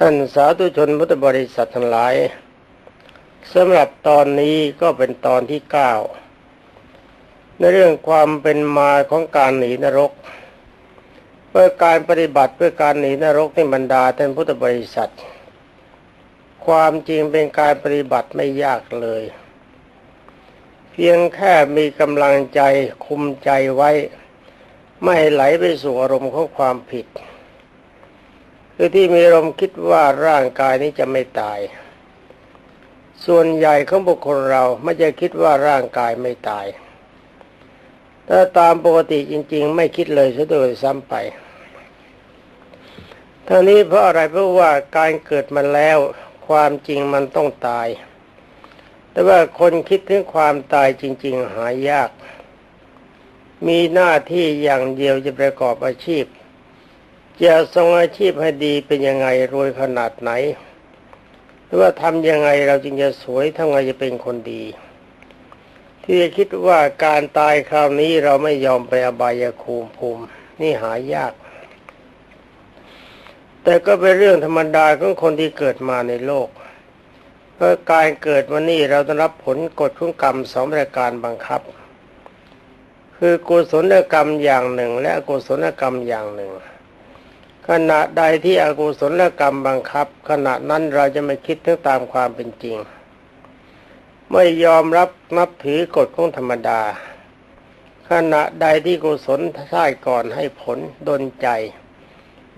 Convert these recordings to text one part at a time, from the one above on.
ท่านสาธุชนพุทธบริษัททั้งหลายสำหรับตอนนี้ก็เป็นตอนที่เก้าในเรื่องความเป็นมาของการหนีนรก เพื่อการปฏิบัติเพื่อการหนีนรกในบรรดาท่านพุทธบริษัท ความจริงเป็นการปฏิบัติไม่ยากเลย เพียงแค่มีกำลังใจคุมใจไว้ ไม่ไหลไปสู่อารมณ์ของความผิด คือที่มีอารมณ์คิดว่าร่างกายนี้จะไม่ตาย ส่วนใหญ่ของบุคคลเราไม่จะคิดว่าร่างกายไม่ตาย ถ้าตามปกติจริง ๆ ไม่คิดเลยซะโดยซ้ำไปทั้งนี้เพราะอะไรเพราะว่าการเกิดมาแล้วความจริงมันต้องตาย แต่ว่าคนคิดถึงความตายจริง ๆ หายาก มีหน้าที่อย่างเดียวจะประกอบอาชีพ จะทรงอาชีพให้ดีเป็นยังไงรวยขนาดไหน หรือว่าทำยังไงเราจึงจะสวยทำไงจะเป็นคนดี ที่จะคิดว่าการตายคราวนี้เราไม่ยอมไปอบายภูมิภูมิ นี่หายาก แต่ก็เป็นเรื่องธรรมดาของคนที่เกิดมาในโลกเพราะการเกิดวันนี้เราต้องรับผลกฎของกรรมสองประการบังคับ คือกุศลกรรมอย่างหนึ่ง และอกุศลกรรมอย่างหนึ่ง ขณะใดที่อกุศลกรรมบังคับ ขณะนั้นเราจะไม่คิดถึงตามความเป็นจริง ไม่ยอมรับนับถือกฎของธรรมดา ขณะใดที่กุศลท่ายก่อนให้ผลดนใจ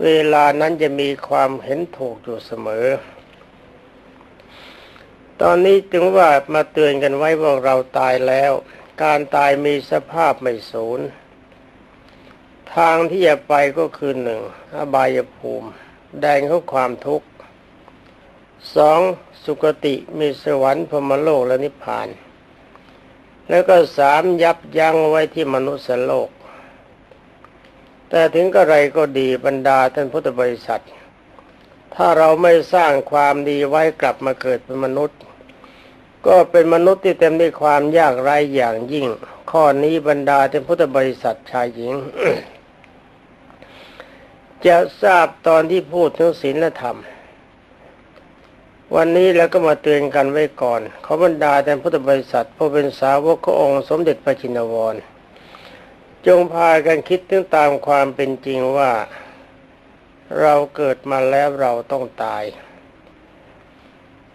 เวลานั้นจะมีความเห็นถูกอยู่เสมอ ตอนนี้จึงว่ามาเตือนกันไว้ว่าเราตายแล้ว การตายมีสภาพไม่สูญ ทางที่จะไปก็คือหนึ่งอบายภูมิ แดงของความทุกข์สองสุคติมีสวรรค์พมโลกและนิพพาน แล้วก็สามยับยั้งไว้ที่มนุษย์โลก แต่ถึงกระไรก็ดีบรรดาท่านพุทธบริษัท ถ้าเราไม่สร้างความดีไว้กลับมาเกิดเป็นมนุษย์ ก็เป็นมนุษย์ที่เต็มด้วยความยากไร้อย่างยิ่ง ข้อนี้บรรดาท่านพุทธบริษัทชายหญิง จะทราบตอนที่พูดถึงศีลธรรม วันนี้เราก็มาเตือนกันไว้ก่อนขอบรรดาแต่พุทธบริษัทผู้เป็นสาวกขององค์สมเด็จพระจินวร จงพากันคิดถึงตามความเป็นจริงว่า เราเกิดมาแล้วเราต้องตาย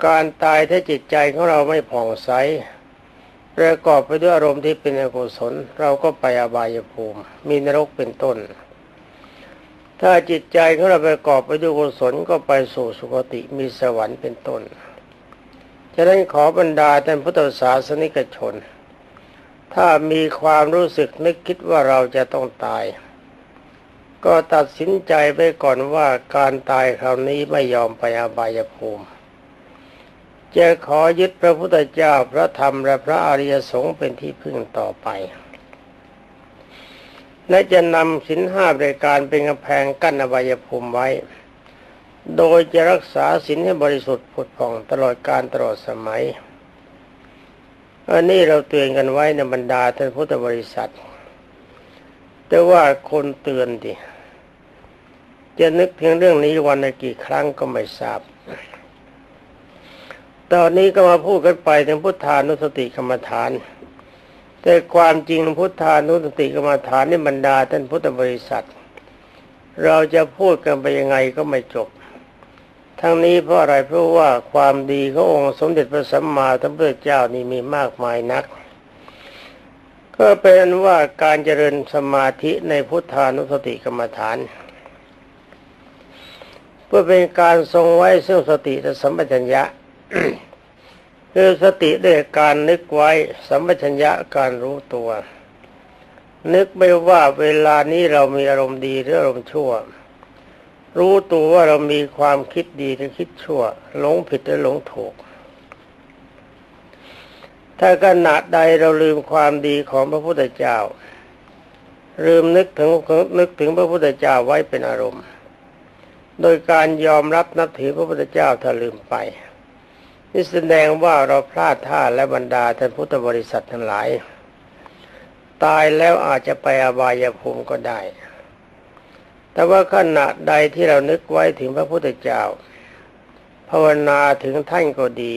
การตายถ้าจิตใจของเราไม่ผ่องใสประกอบไปด้วยอารมณ์ที่เป็นอกุศล เราก็ไปอบายภูมิ มีนรกเป็นต้น ถ้าจิตใจของเราประกอบไปด้วยกุศลก็ไปสู่สุคติมีสวรรค์เป็นต้นฉะนั้นขอบรรดาท่านพุทธศาสนิกชน ถ้ามีความรู้สึกนึกคิดว่าเราจะต้องตาย ก็ตัดสินใจไปก่อนว่าการตายคราวนี้ไม่ยอมไปอบายภูมิ จะขอยึดพระพุทธเจ้าพระธรรมและพระอริยสงฆ์เป็นที่พึ่งต่อไป และจะนำสินห้าบริการเป็นกำแพงกั้นอบายภูมิไว้ โดยจะรักษาสินให้บริสุทธิ์ผุดผ่องตลอดการตลอดสมัย อันนี้เราเตือนกันไว้ในบรรดาท่านพุทธบริษัท แต่ว่าคนเตือนดิจะนึกเพียงเรื่องนี้วันละกี่ครั้งก็ไม่ทราบ ตอนนี้ก็มาพูดกันไปถึงพุทธานุสติกรรมฐาน แต่ความจริงพุทธานุสติกรรมฐานนี่บรรดาท่านพุทธบริษัท เราจะพูดกันไปยังไงก็ไม่จบ ทั้งนี้เพราะอะไรเพราะว่าความดีขององค์สมเด็จพระสัมมาสัมพุทธเจ้านี่มีมากมายนัก ก็เป็นว่าการเจริญสมาธิในพุทธานุสติกรรมฐาน เพื่อเป็นการทรงไว้ซึ่งสติและสัมปชัญญะ คือสติด้วยการนึกไว้สัมปชัญญะการรู้ตัว นึกไม่ว่าเวลานี้เรามีอารมณ์ดีหรืออารมณ์ชั่ว รู้ตัวว่าเรามีความคิดดีหรือคิดชั่ว หลงผิดหรือหลงถูก ถ้าขณะใดเราลืมความดีของพระพุทธเจ้า ลืมนึกถึงนึกถึงพระพุทธเจ้าไว้เป็นอารมณ์ โดยการยอมรับนับถือพระพุทธเจ้าถ้าลืมไป นี่แสดงว่าเราพลาดท่าและบรรดาท่านพุทธบริษัททั้งหลาย ตายแล้วอาจจะไปอบายภูมิก็ได้ แต่ว่าขณะใดที่เรานึกไว้ถึงพระพุทธเจ้า ภาวนาถึงท่านก็ดี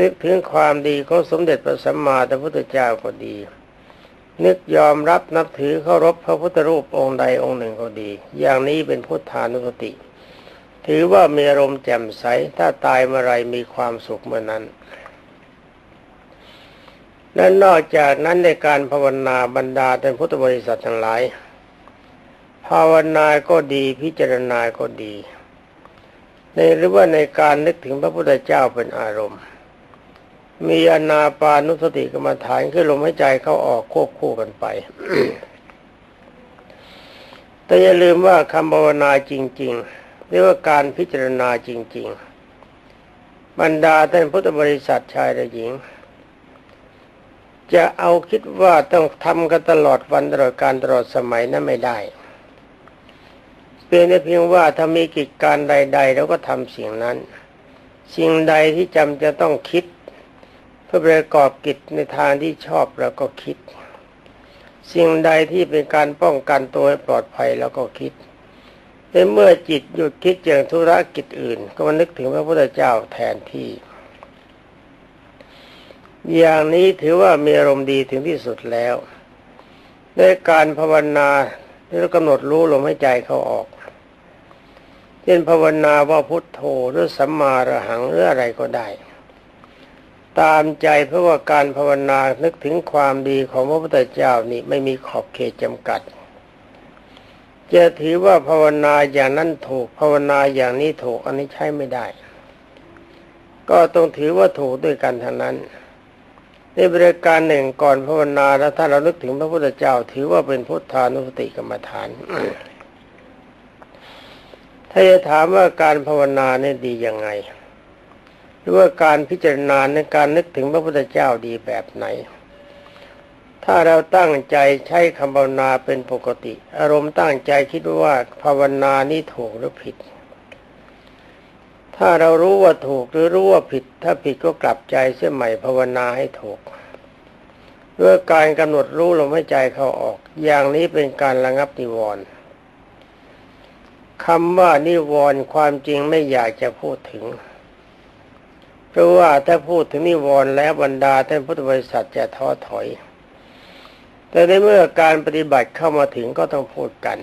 นึกถึงความดีของสมเด็จพระสัมมาสัมพุทธเจ้าก็ดีนึกยอมรับนับถือเคารพพระพุทธรูปองค์ใดองค์หนึ่งก็ดี อย่างนี้เป็นพุทธานุสติ ถือว่ามีอารมณ์แจ่มใส ถ้าตายเมื่อไรมีความสุขเมื่อนั้นและนอกจากนั้นในการภาวนาบรรดาท่านพุทธบริษัททั้งหลาย ภาวนาก็ดีพิจารณาก็ดี ในหรือว่าในการนึกถึงพระพุทธเจ้าเป็นอารมณ์ มีอนาปานุสติกรรมฐานคือลมหายใจเข้าออกควบคู่กันไป แต่อย่าลืมว่าคำภาวนาจริง ๆ เรียกว่าการพิจารณาจริง ๆ บรรดาท่านพุทธบริษัทชายและหญิง จะเอาคิดว่าต้องทำกันตลอดวันตลอดการตลอดสมัยนั้นไม่ได้เพียงแต่เพียงว่าถ้ามีกิจการใดๆเราก็ทำสิ่งนั้น สิ่งใดที่จำจะต้องคิด เพื่อประกอบกิจในทางที่ชอบเราก็คิด สิ่งใดที่เป็นการป้องกันตัวให้ปลอดภัยเราก็คิด แต่เมื่อจิตหยุดคิดเรื่องธุรกิจอื่น ก็มานึกถึงพระพุทธเจ้าแทนที่ อย่างนี้ถือว่ามีอารมณ์ดีถึงที่สุดแล้วในการภาวนาที่เรากำหนดรู้ลมหายใจเขาออกเช่นภาวนาว่าพุทโธหรือสัมมาระหังหรืออะไรก็ได้ ตามใจเพราะว่าการภาวนานึกถึงความดีของพระพุทธเจ้านี่ไม่มีขอบเขตจำกัด จะถือว่าภาวนาอย่างนั้นถูกภาวนาอย่างนี้ถูกอันนี้ใช้ไม่ได้ ก็ต้องถือว่าถูกด้วยกันทั้งนั้นในบริการหนึ่งก่อนภาวนาแล้วถ้าเรานึกถึงพระพุทธเจ้า ถือว่าเป็นพุทธานุสติกรรมฐาน ถ้าจะถามว่าการภาวนาเนี่ยดียังไง หรือว่าการพิจารณาในการนึกถึงพระพุทธเจ้าดีแบบไหน ถ้าเราตั้งใจใช้คำภาวนาเป็นปกติ อารมณ์ตั้งใจคิดว่าภาวนานี้ถูกหรือผิด ถ้าเรารู้ว่าถูกหรือรู้ว่าผิด ถ้าผิดก็กลับใจเสียใหม่ภาวนาให้ถูกด้วยการกำหนดรู้ลมหายใจเข้าออก อย่างนี้เป็นการระงับนิวรณ์คำว่านิวรณ์ความจริงไม่อยากจะพูดถึง เพราะว่าถ้าพูดถึงนิวรณ์แล้วบรรดาท่านพุทธบริษัทจะท้อถอย แต่ในเมื่อการปฏิบัติเข้ามาถึงก็ต้องพูดกัน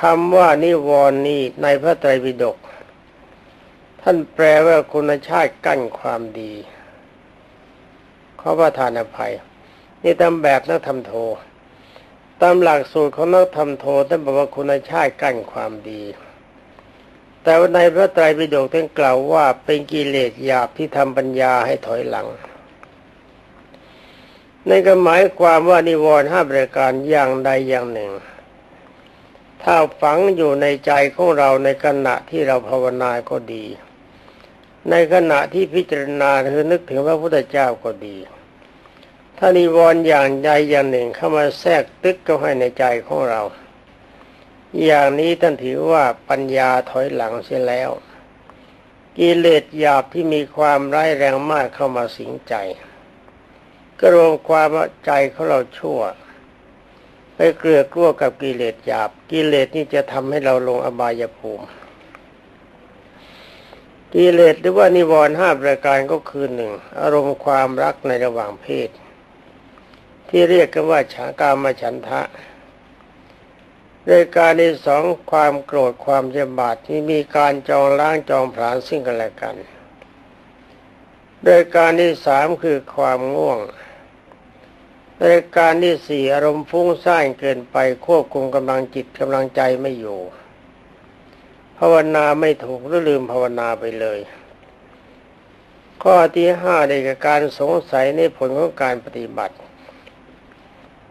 คำว่านิวรณ์นี้ในพระไตรปิฎกท่านแปลว่าคุณชาติกั้นความดีขอประทานอภัย นี่ตามแบบนักธรรมโท ตามหลักสูตรของนักธรรมโทท่านบอกว่าคุณชาติกั้นความดี แต่ว่าในพระไตรปิฎกท่านกล่าวว่าเป็นกิเลสหยาบที่ทำปัญญาให้ถอยหลัง ในก็หมายความว่านิวรณ์ห้าประการอย่างใดอย่างหนึ่ง ถ้าฝังอยู่ในใจของเราในขณะที่เราภาวนาก็ดี ในขณะที่พิจารณาคือนึกถึงพระพุทธเจ้าก็ดี ถ้านิวรณ์อย่างใดอย่างหนึ่งเข้ามาแทรกตึกเข้าให้ในใจของเรา อย่างนี้ท่านถือว่าปัญญาถอยหลังเสียแล้วกิเลสหยาบที่มีความร้ายแรงมากเข้ามาสิงใจ ก็รวมความว่าใจของเราชั่ว ไปเกลือกลัวกับกิเลสหยาบ กิเลสนี่จะทำให้เราลงอบายภูมิ กิเลสหรือว่านิวรณ์ห้าประการก็คือหนึ่งอารมณ์ความรักในระหว่างเพศ ที่เรียกกันว่าฉากามฉันทะรายการที่สองความโกรธความเจ็บบาดที่มีการจองล้างจองผลาญซึ่งกันและกันรายการที่สามคือความง่วง รายการที่สี่อารมณ์ฟุ้งซ่านเกินไปควบคุมกำลังจิตกำลังใจไม่อยู่ ภาวนาไม่ถูกหรือลืมภาวนาไปเลย ข้อที่ห้าในการสงสัยในผลของการปฏิบัติ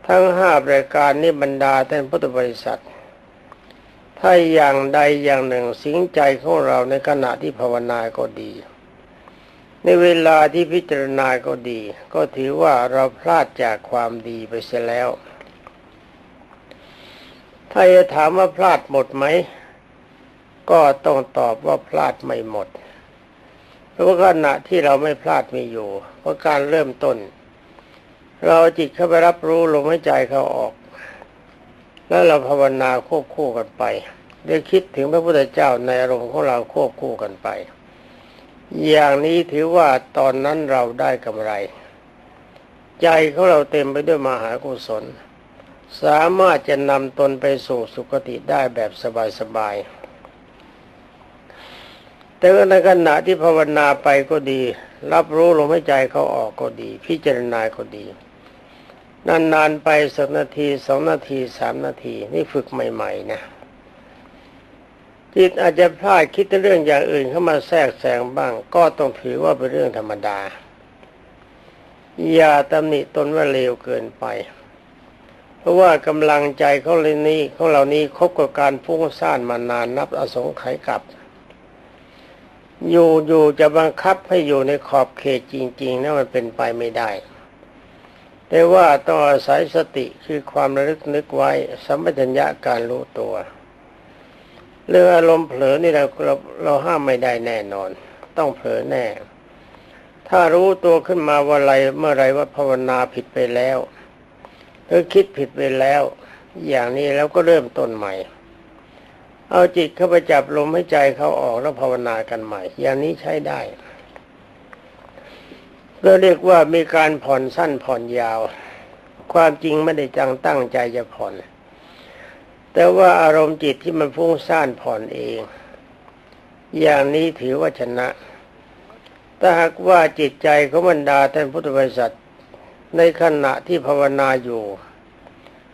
ทั้งห้ารายการนี้บรรดาท่านพุทธบริษัท ถ้าอย่างใดอย่างหนึ่งสิงใจของเราในขณะที่ภาวนาก็ดี ในเวลาที่พิจารณาก็ดี ก็ถือว่าเราพลาดจากความดีไปเสียแล้ว ถ้าจะถามว่าพลาดหมดไหม ก็ต้องตอบว่าพลาดไม่หมด เพราะว่าขณะที่เราไม่พลาดมีอยู่ เพราะการเริ่มต้น เราจิตเข้าไปรับรู้ลมหายใจเขาออก แล้วเราภาวนาควบคู่กันไปได้คิดถึงพระพุทธเจ้าในอารมณ์ของเราควบคู่กันไป อย่างนี้ถือว่าตอนนั้นเราได้กำไร ใจของเราเต็มไปด้วยมหากุศล สามารถจะนำตนไปสู่สุคติได้แบบสบายๆ แต่ในขณะที่ภาวนาไปก็ดี รับรู้ลมหายใจเขาออกก็ดี พิจารณาก็ดี นานๆไปสักนาทีสองนาทีสามนาที นี่ฝึกใหม่ ๆ นะ จิตอาจจะพลาดคิดเรื่องอย่างอื่นเข้ามาแทรกแซงบ้าง ก็ต้องถือว่าเป็นเรื่องธรรมดา อย่าตำหนิตนว่าเลวเกินไป เพราะว่ากำลังใจเขาเลยนี้ของเรานี้คบกับการฟุ้งซ่านมานานนับอสงไขยกับ อยู่อยู่จะบังคับให้อยู่ในขอบเขตจริงๆนะมันเป็นไปไม่ได้แต่ว่าต้องอาศัยสติคือความระลึกนึกไว้สัมปชัญญะการรู้ตัว เรื่องอารมณ์เผลอนี่เราเราเราห้ามไม่ได้แน่นอน ต้องเผลอแน่ ถ้ารู้ตัวขึ้นมาว่าอะไรเมื่อไรว่าภาวนาผิดไปแล้วหรือคิดผิดไปแล้ว อย่างนี้แล้วก็เริ่มต้นใหม่ เอาจิตเข้าไปจับลมให้ใจเขาออกแล้วภาวนากันใหม่ อย่างนี้ใช้ได้เราเรียกว่ามีการผ่อนสั้นผ่อนยาว ความจริงไม่ได้จังตั้งใจจะผ่อน แต่ว่าอารมณ์จิตที่มันฟุ้งซ่านผ่อนเอง อย่างนี้ถือว่าชนะ ถ้าหากว่าจิตใจของบรรดาท่านพุทธบริษัทในขณะที่ภาวนาอยู่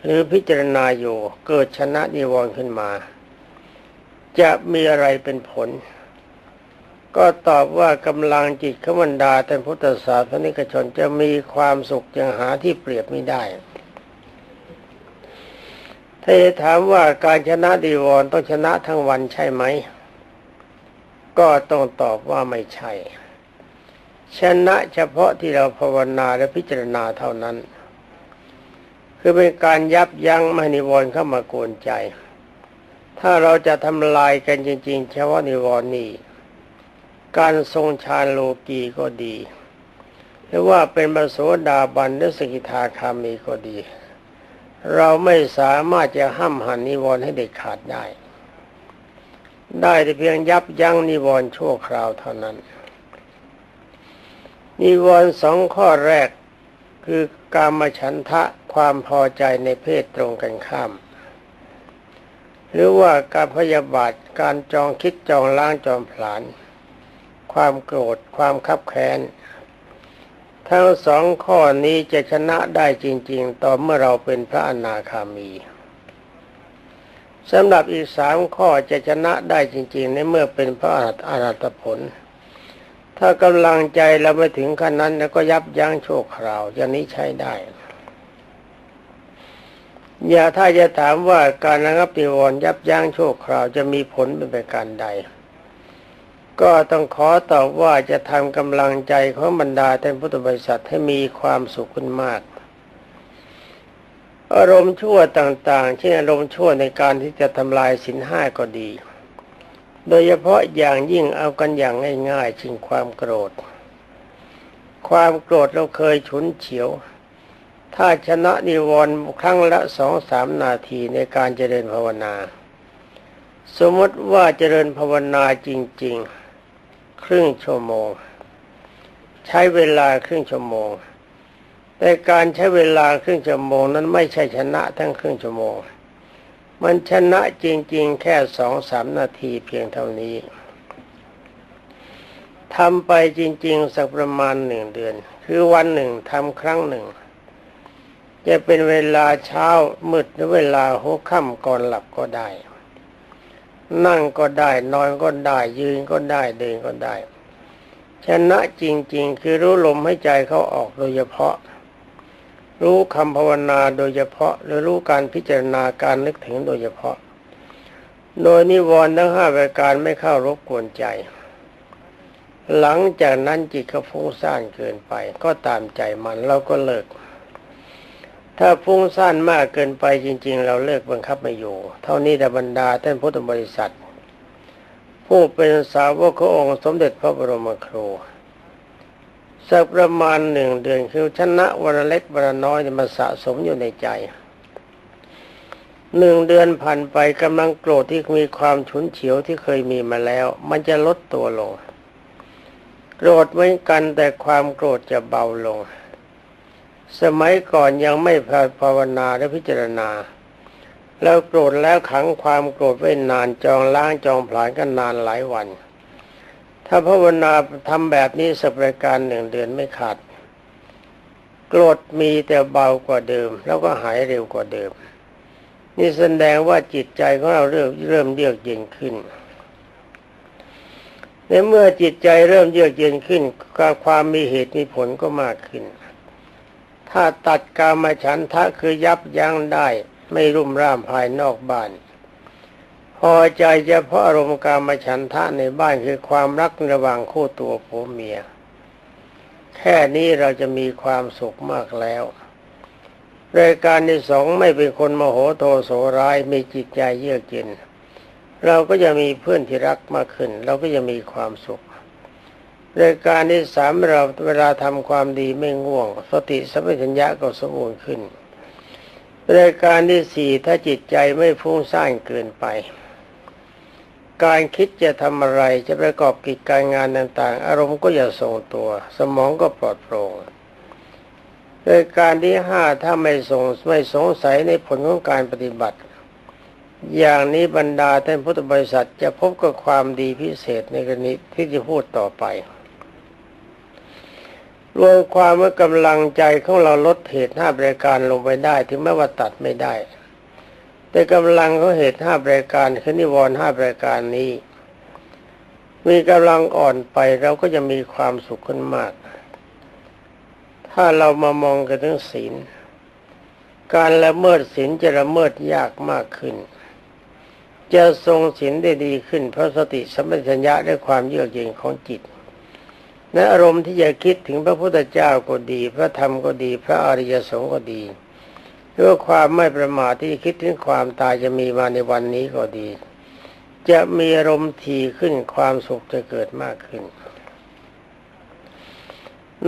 หรือพิจารณาอยู่เกิดชนะนิวรณ์ขึ้นมา จะมีอะไรเป็นผล ก็ตอบว่ากำลังจิตขบรรดาท่านพุทธศาสนิกชนจะมีความสุขอย่างหาที่เปรียบไม่ได้ ถ้าจะถามว่าการชนะดีวรต้องชนะทั้งวันใช่ไหม ก็ต้องตอบว่าไม่ใช่ ชนะเฉพาะที่เราภาวนาและพิจารณาเท่านั้น คือเป็นการยับยั้งไม่นิวรณ์เข้ามากวนใจ ถ้าเราจะทำลายกันจริง ๆ เฉพาะนิวรณ์นี้ การทรงฌานโลกีก็ดี หรือว่าเป็นบโสดาบันหรือสกิทาคามีก็ดี เราไม่สามารถจะห้ามหันนิวรณ์ให้เด็ดขาดได้ ได้แต่เพียงยับยั้งนิวรณ์ชั่วคราวเท่านั้น นิวรณ์สองข้อแรกคือกามฉันทะความพอใจในเพศตรงกันข้าม หรือว่าการพยาบาทการจองคิดจองล้างจองผลาญความโกรธความคับแค้น ทั้งสองข้อนี้จะชนะได้จริง ๆ ต่อเมื่อเราเป็นพระอนาคามีสำหรับอีกสามข้อจะชนะได้จริง ๆ ในเมื่อเป็นพระอรหัตผล ถ้ากำลังใจเราไม่ถึงขั้นนั้น แล้วก็ยับยั้งโชคคราวอย่างนี้ใช้ได้ อย่าถ้าจะถามว่าการระงับนิวรณ์ยับยั้งโชคคราวจะมีผลเป็นประการใด ก็ต้องขอตอบว่าจะทำกำลังใจของบรรดาท่านพุทธบริษัทให้มีความสุขขึ้นมาก อารมณ์ชั่วต่างๆ เช่นอารมณ์ชั่วในการที่จะทำลายสินห้าก็ดี โดยเฉพาะอย่างยิ่งเอากันอย่างง่ายๆชิงความโกรธ ความโกรธเราเคยฉุนเฉียว ถ้าชนะนิวรณ์ครั้งละสองสามนาทีในการเจริญภาวนา สมมติว่าเจริญภาวนาจริง ๆ ครึ่งชั่วโมง ใช้เวลาครึ่งชั่วโมง แต่การใช้เวลาครึ่งชั่วโมงนั้นไม่ใช่ชนะทั้งครึ่งชั่วโมง มันชนะจริง ๆ แค่สองสามนาทีเพียงเท่านี้ทำไปจริง ๆ สักประมาณหนึ่งเดือน คือวันหนึ่งทำครั้งหนึ่ง จะเป็นเวลาเช้ามืดหรือเวลาหัวค่ำก่อนหลับก็ได้ นั่งก็ได้ นอนก็ได้ ยืนก็ได้เดินก็ได้ ชนะจริง ๆ คือรู้ลมให้ใจเขาออกโดยเฉพาะ รู้คำภาวนาโดยเฉพาะ หรือรู้การพิจารณาการนึกถึงโดยเฉพาะ โดยนิวรณ์ทั้งห้าประการไม่เข้ารบกวนใจ หลังจากนั้นจิตเขาฟุ้งซ่านเกินไป ก็ตามใจมันเราก็เลิก ถ้าฟุ้งซ่านมากเกินไปจริง ๆ เราเลิกบังคับไม่อยู่ เท่านี้แต่บรรดาท่านพุทธบริษัท ผู้เป็นสาวกขององค์สมเด็จพระบรมครูสักประมาณหนึ่งเดือนคือชนะวันละเล็กวันละน้อยมันสะสมอยู่ในใจหนึ่งเดือนผ่านไปกำลังโกรธที่มีความฉุนเฉียวที่เคยมีมาแล้ว มันจะลดตัวลง โกรธเหมือนกันแต่ความโกรธจะเบาลง สมัยก่อนยังไม่ภาวนาและพิจารณา แล้วโกรธแล้วขังความโกรธไว้นานจองล้างจองผลาญกันนานหลายวัน ถ้าภาวนาทำแบบนี้สักประการหนึ่งเดือนไม่ขาด โกรธมีแต่เบากว่าเดิม แล้วก็หายเร็วกว่าเดิม นี่แสดงว่าจิตใจของเราเริ่มเริ่มเยือกเย็นขึ้นในเมื่อจิตใจเริ่มเยือกเย็นขึ้นความมีเหตุมีผลก็มากขึ้น ถ้าตัดกามฉันทะคือยับยั้งได้ ไม่รุ่มร่ามภายนอกบ้าน พอใจเฉพาะอารมณ์กามฉันทะในบ้านคือความรักระหว่างคู่ตัวผัวเมีย แค่นี้เราจะมีความสุขมากแล้วรายการที่สองไม่เป็นคนโมโหโทโสร้ายมีจิตใจเยือกเย็นเราก็จะมีเพื่อนที่รักมากขึ้น เราก็จะมีความสุข รายการที่สามเราเวลาทำความดีไม่ง่วง สติสัมปชัญญะก็สมบูรณ์ขึ้นรายการที่สี่ถ้าจิตใจไม่ฟุ้งซ่านเกินไป การคิดจะทำอะไรจะประกอบกิจการงานต่างๆ อารมณ์ก็อย่าทรงตัว สมองก็ปลอดโปร่งรายการที่ห้าถ้าไม่สงไม่สงสัยในผลของการปฏิบัติ อย่างนี้บรรดาท่านพุทธบริษัทจะพบกับความดีพิเศษในกรณีที่จะพูดต่อไป รวมความว่ากำลังใจของเราลดเหตุห้าบริการลงไปได้ ถึงแม้ว่าตัดไม่ได้ แต่กำลังของเหตุห้าบริการคือนิวรณ์ห้าบริการนี้ มีกำลังอ่อนไปเราก็จะมีความสุขขึ้นมาก ถ้าเรามามองกันถึงศีล การละเมิดศีลจะละเมิดยากมากขึ้น จะทรงศีลได้ดีขึ้นเพราะสติสัมปชัญญะและความเยือกเย็นของจิต ในอารมณ์ที่จะคิดถึงพระพุทธเจ้าก็ดี พระธรรมก็ดี พระอริยสงฆ์ก็ดีหรือว่าความไม่ประมาทที่คิดถึงความตายจะมีมาในวันนี้ก็ดี จะมีอารมณ์ทีขึ้นความสุขจะเกิดมากขึ้น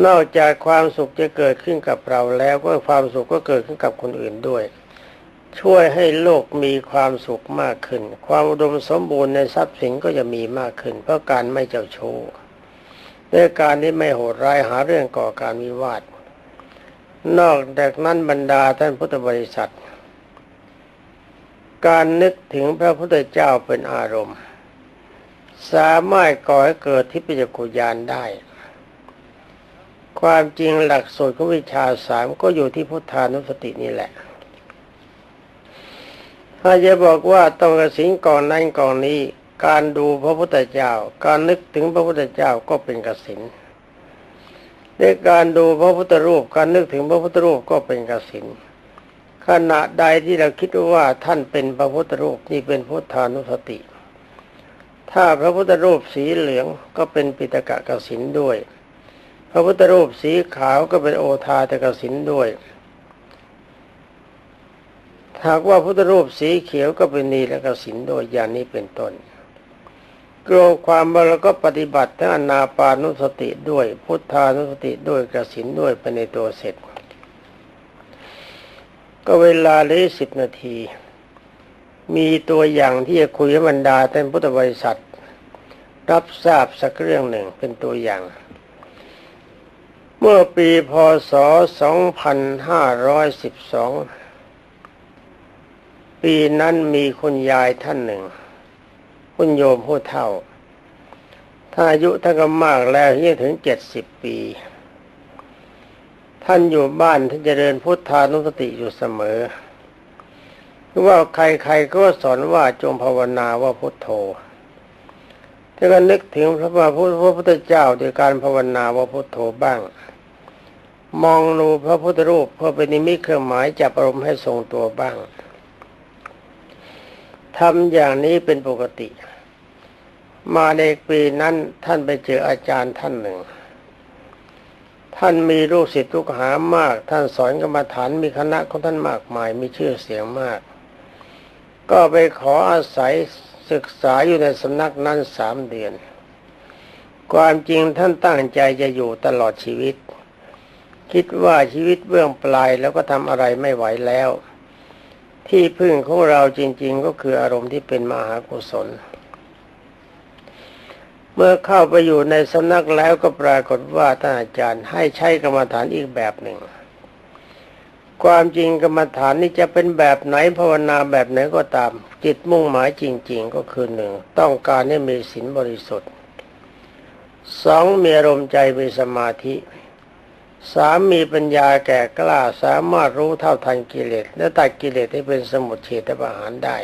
นอกจากความสุขจะเกิดขึ้นกับเราแล้วก็ความสุขก็เกิดขึ้นกับคนอื่นด้วย ช่วยให้โลกมีความสุขมากขึ้น ความอุดมสมบูรณ์ในทรัพย์สินก็จะมีมากขึ้น เพราะการไม่เจ้าชู้ ด้วยการที่ไม่โหดร้ายหาเรื่องก่อการวิวาท นอกจากนั้นบรรดาท่านพุทธบริษัท การนึกถึงพระพุทธเจ้าเป็นอารมณ์ สามารถก่อให้เกิดทิพยกุญาณได้ ความจริงหลักสูตรของวิชาสามก็อยู่ที่พุทธานุสตินี่แหละถ้าจะบอกว่าต้องกระสิงก่อนนั้นก่อนนี้ การดูพระพุทธเจ้า การนึกถึงพระพุทธเจ้าก็เป็นกสินในการดูพระพุทธรูป การนึกถึงพระพุทธรูปก็เป็นกสินขณะใดที่เราคิดว่าท่านเป็นพระพุทธรูปนี่เป็นพุทธานุสติ ถ้าพระพุทธรูปสีเหลืองก็เป็นปิตกะกสินด้วย พระพุทธรูปสีขาวก็เป็นโอทาตกสินด้วยหากว่าพุทธรูปสีเขียวก็เป็นนีและกสินโดยอย่างนี้เป็นต้น กลัวความว่าเราก็ปฏิบัติทั้งอนาปานุสติด้วย พุทธานุสติด้วยกสินด้วยไปในตัวเสร็จ ก็เวลาเลยสิบนาที มีตัวอย่างที่จะคุยให้บรรดาท่านพุทธบริษัท รับทราบสักเรื่องหนึ่งเป็นตัวอย่าง เมื่อปีพศ 2512 ปีนั้นมีคุณยายท่านหนึ่ง คุณโยมผู้เฒ่า ถ้าอายุท่านก็มากแล้วยี่ถึงเจ็ดสิบปี ท่านอยู่บ้านท่านจเจริญพุทธานุสติอยู่เสมอคือว่าใครๆก็สอนว่าจงภาวนาว่าพุทโธถ้าก็นึกถึงพระบาพระพุทธเจ้าโดยการภาวนาว่าพุทโธบ้าง มองดูพระพุทธรูปเพื่อเป็นนิมิตเครื่องหมายจับอารมณ์ให้ทรงตัวบ้าง ทำอย่างนี้เป็นปกติ มาในปีนั้นท่านไปเจออาจารย์ท่านหนึ่ง ท่านมีลูกศิษย์ลูกหามาก ท่านสอนกรรมฐานมีคณะของท่านมากมายมีชื่อเสียงมาก ก็ไปขออาศัยศึกษาอยู่ในสำนักนั้นสามเดือน ความจริงท่านตั้งใจจะอยู่ตลอดชีวิต คิดว่าชีวิตเบื้องปลายแล้วก็ทำอะไรไม่ไหวแล้ว ที่พึ่งของเราจริง ๆ ก็คืออารมณ์ที่เป็นมหากุศล เมื่อเข้าไปอยู่ในสำนักแล้วก็ปรากฏว่าท่านอาจารย์ให้ใช้กรรมฐานอีกแบบหนึ่ง ความจริงกรรมฐานนี้จะเป็นแบบไหนภาวนาแบบไหนก็ตาม จิตมุ่งหมายจริง ๆ ก็คือหนึ่งต้องการให้มีศีลบริสุทธิ์สองมีอารมณ์ใจมีสมาธิ สามมีปัญญาแก่กล้าสามารถรู้เท่าทันกิเลสและตัดกิเลสให้เป็นสมุทเฉทประหารได้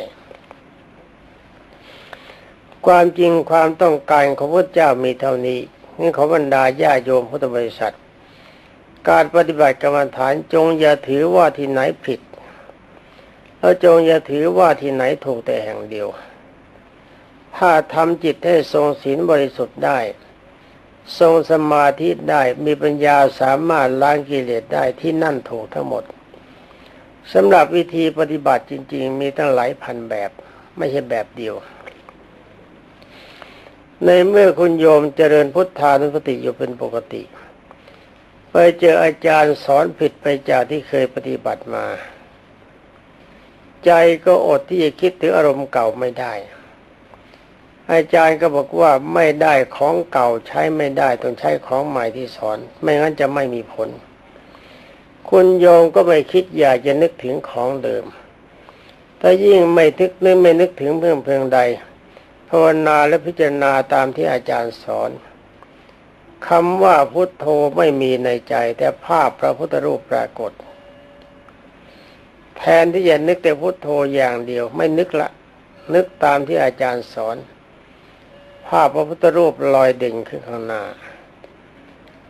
ความจริงความต้องการของพระเจ้ามีเท่านี้นี่ขอบรรดาญาโยมพุทธบริษัท การปฏิบัติกรรมฐานจงอย่าถือว่าที่ไหนผิดแล้วจงอย่าถือว่าที่ไหนถูกแต่แห่งเดียว ถ้าทำจิตให้ทรงศีลบริสุทธิ์ได้ ทรงสมาธิได้มีปัญญาสามารถล้างกิเลสได้ที่นั่นถูกทั้งหมดสำหรับวิธีปฏิบัติจริง ๆ มีตั้งหลายพันแบบ ไม่ใช่แบบเดียว ในเมื่อคุณโยมเจริญพุทธานุสติอยู่เป็นปกติ ไปเจออาจารย์สอนผิดไปจากที่เคยปฏิบัติมา ใจก็อดที่จะคิดถึงอารมณ์เก่าไม่ได้ อาจารย์ก็บอกว่าไม่ได้ของเก่าใช้ไม่ได้ต้องใช้ของใหม่ที่สอน ไม่งั้นจะไม่มีผล คุณโยมก็ไม่คิดอยากจะนึกถึงของเดิมถ้ายิ่งไม่ทึกนึกไม่นึกถึงเพื่อนเพียงใดภาวนาและพิจารณาตามที่อาจารย์สอนคำว่าพุทโธไม่มีในใจ แต่ภาพพระพุทธรูปปรากฏ แทนที่จะนึกแต่พุทโธอย่างเดียว ไม่นึกละ นึกตามที่อาจารย์สอน ภาพพระพุทธรูปลอยเด่นขึ้นข้างหน้า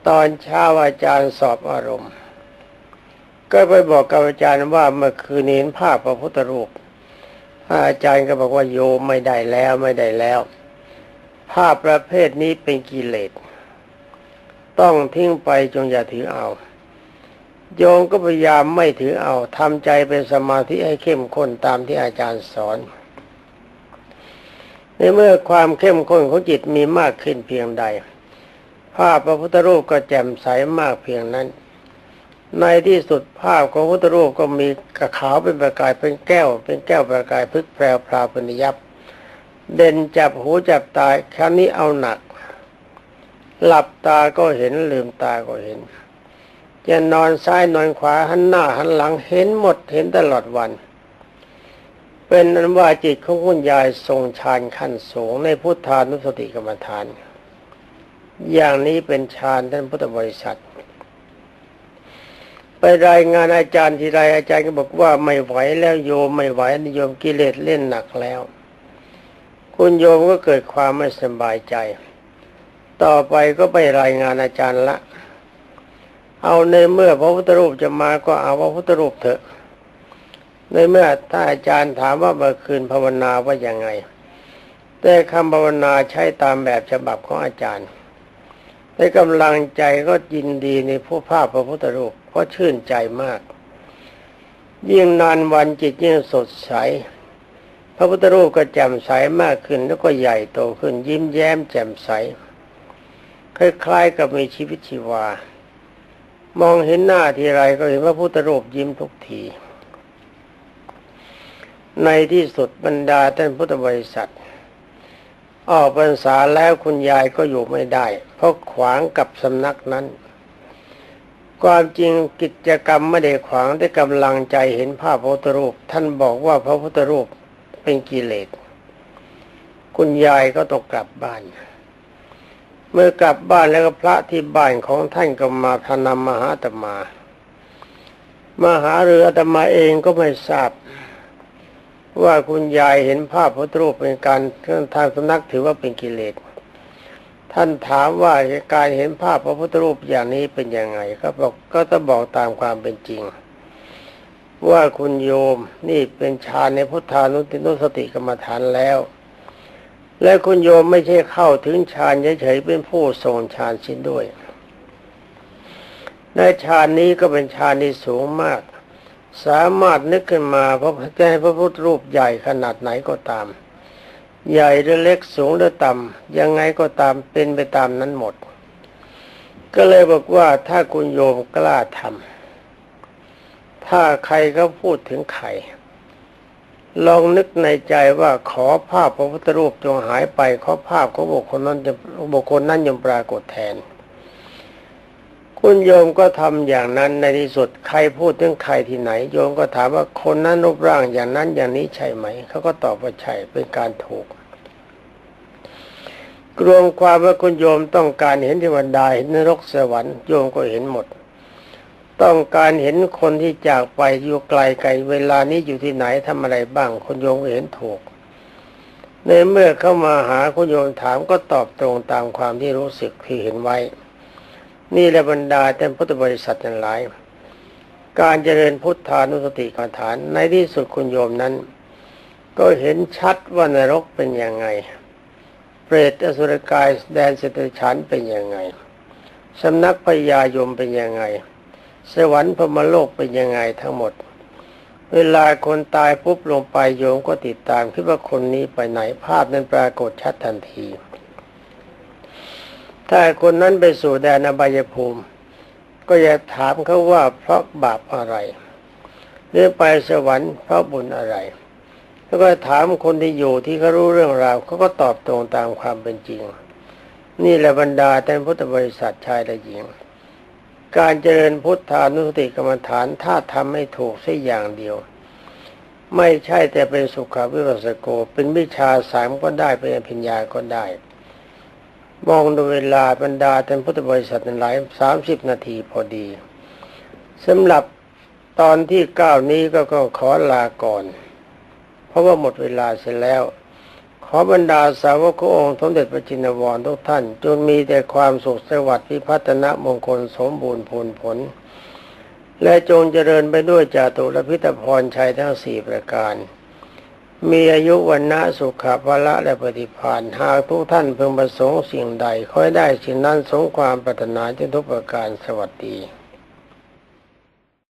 ตอนเช้าอาจารย์สอบอารมณ์ ก็ไปบอกกับอาจารย์ว่าเมื่อคืนเห็นภาพพระพุทธรูป อาจารย์ก็บอกว่าโยมไม่ได้แล้วไม่ได้แล้ว ภาพประเภทนี้เป็นกิเลส ต้องทิ้งไปจงอย่าถือเอา โยมก็พยายามไม่ถือเอาทำใจเป็นสมาธิให้เข้มข้นตามที่อาจารย์สอน ในเมื่อความเข้มข้นของจิตมีมากขึ้นเพียงใด ภาพพระพุทธรูปก็แจ่มใสมากเพียงนั้น ในที่สุดภาพของพุทธรูปก็มีกระขาวเป็นประกายเป็นแก้ว เป็นแก้วประกายพึกแพรวพราวปนิยับ เด่นจับหูจับตาครั้งนี้เอาหนัก หลับตาก็เห็นลืมตาก็เห็นจะนอนซ้ายนอนขวาหันหน้าหันหลังเห็นหมดเห็นตลอดวัน เป็นอันว่าจิตของคุณยายทรงฌานขั้นสูงในพุทธานุสติกรรมฐาน อย่างนี้เป็นฌานท่านพุทธบริษัท ไปรายงานอาจารย์ทีไรอาจารย์ก็บอกว่าไม่ไหวแล้วโยมไม่ไหวโยมกิเลสเล่นหนักแล้ว คุณโยมก็เกิดความไม่สบายใจ ต่อไปก็ไปรายงานอาจารย์ละ เอาในเมื่อพระพุทธรูปจะมาก็เอาพระพุทธรูปเถอะ ในเมื่อถ้าอาจารย์ถามว่าเมื่อคืนภาวนาว่ายังไง แต่คำภาวนาใช้ตามแบบฉบับของอาจารย์ในกำลังใจก็ยินดีในผู้ภาพพระพุทธรูปเพราะชื่นใจมาก ยิ่งนานวันจิตยิ่งสดใส พระพุทธรูปก็แจ่มใสมากขึ้นแล้วก็ใหญ่โตขึ้น ยิ้มแย้มแจ่มใส คล้ายๆกับมีชีวิตชีวา มองเห็นหน้าทีไรก็เห็นว่าพุทธรูปยิ้มทุกที ในที่สุดบรรดาท่านพุทธบริษัท ออกพรรษาแล้วคุณยายก็อยู่ไม่ได้ เพราะขวางกับสำนักนั้น ความจริงกิจกรรมไม่ได้ขวางแต่กำลังใจเห็นภาพพระพุทธรูป ท่านบอกว่าพระพุทธรูปเป็นกิเลสคุณยายก็ต้องกลับบ้าน เมื่อกลับบ้านแล้วก็พระที่บ้านของท่านก็มาพนำมหาตมา มหาเรืออตมาเองก็ไม่ทราบ ว่าคุณยายเห็นภาพพระพุทธรูปเป็นการทางสำนักถือว่าเป็นกิเลส ท่านถามว่าการเห็นภาพพระพุทธรูปอย่างนี้เป็นยังไงก็บอกก็ต้องบอกตามความเป็นจริง ว่าคุณโยมนี่เป็นฌานในพุทธานุตินุสติกรรมฐานแล้ว และคุณโยมไม่ใช่เข้าถึงฌานเฉยๆเป็นผู้ทรงฌานสิ้นด้วยในฌานนี้ก็เป็นฌานที่สูงมาก สามารถนึกขึ้นมาเพราะจะให้พระพุทธรูปใหญ่ขนาดไหนก็ตาม ใหญ่หรือเล็กสูงหรือต่ำยังไงก็ตามเป็นไปตามนั้นหมด ก็เลยบอกว่าถ้าคุณโยมกล้าทำถ้าใครเขาพูดถึงใครลองนึกในใจว่าขอภาพพระพุทธรูปจงหายไป ขอภาพของบุคคลนั้นจะบุคคลนั้นยังปรากฏแทน คุณโยมก็ทำอย่างนั้นในที่สุดใครพูดถึงใครที่ไหน โยมก็ถามว่าคนนั้นรูปร่างอย่างนั้นอย่างนี้ใช่ไหม เขาก็ตอบว่าใช่เป็นการถูกรวมความว่าคุณโยมต้องการเห็นเทวดาเห็นนรกสวรรค์โยมก็เห็นหมด ต้องการเห็นคนที่จากไปอยู่ไกลไกลเวลานี้อยู่ที่ไหนทำอะไรบ้างคุณโยมก็เห็นถูก ในเมื่อเข้ามาหาคุณโยมถามก็ตอบตรงตามความที่รู้สึกที่เห็นไว้ นี่แหละบรรดาแต่พุทธบริษัททั้งหลาย การเจริญพุทธานุสติกรรมฐานในที่สุดคุณโยมนั้น ก็เห็นชัดว่านรกเป็นยังไง เปรตอสุรกายแดนสตรฉันเป็นยังไงสำนักพญายมเป็นยังไง สวรรค์พมโลกเป็นยังไงทั้งหมด เวลาคนตายปุ๊บลงไปโยมก็ติดตามคิดว่าคนนี้ไปไหนภาพนั้นปรากฏชัดทันที ถ้าคนนั้นไปสู่แดนอบายภูมิ ก็อย่าถามเขาว่าเพราะบาปอะไรหรือไปสวรรค์เพราะบุญอะไร แล้วก็ถามคนที่อยู่ที่เขารู้เรื่องราวเขาก็ตอบตรงตามความเป็นจริง นี่แหละบรรดาท่านพุทธบริษัทชายและหญิง การเจริญพุทธานุสติกรรมฐานถ้าทำไม่ถูกสักอย่างเดียว ไม่ใช่แต่เป็นสุขวิปัสสโก เป็นวิชาสามก็ได้เป็นอภิญญาก็ได้ มองดูเวลาบรรดาท่านพุทธบริษัทหลายสามสิบนาทีพอดีสำหรับตอนที่เก้านี้ก็ขอลาก่อน เพราะว่าหมดเวลาเสร็จแล้ว ขอบรรดาสาวกององค์สมเด็จพระจินวรทุกท่าน จงมีแต่ความสุขสวัสดิ์พิพัฒนมงคลสมบูรณ์ผลผล และจงเจริญไปด้วยจาตุรพิตพรชัยทั้งสี่ประการ มีอายุวันนะสุขภาระและปฏิพานหากทุกท่านเพิ่งประสงค์สิ่งใดค่อยได้สิ่งนั้นสงความปรารถนาที่ทุกประการสวัสดี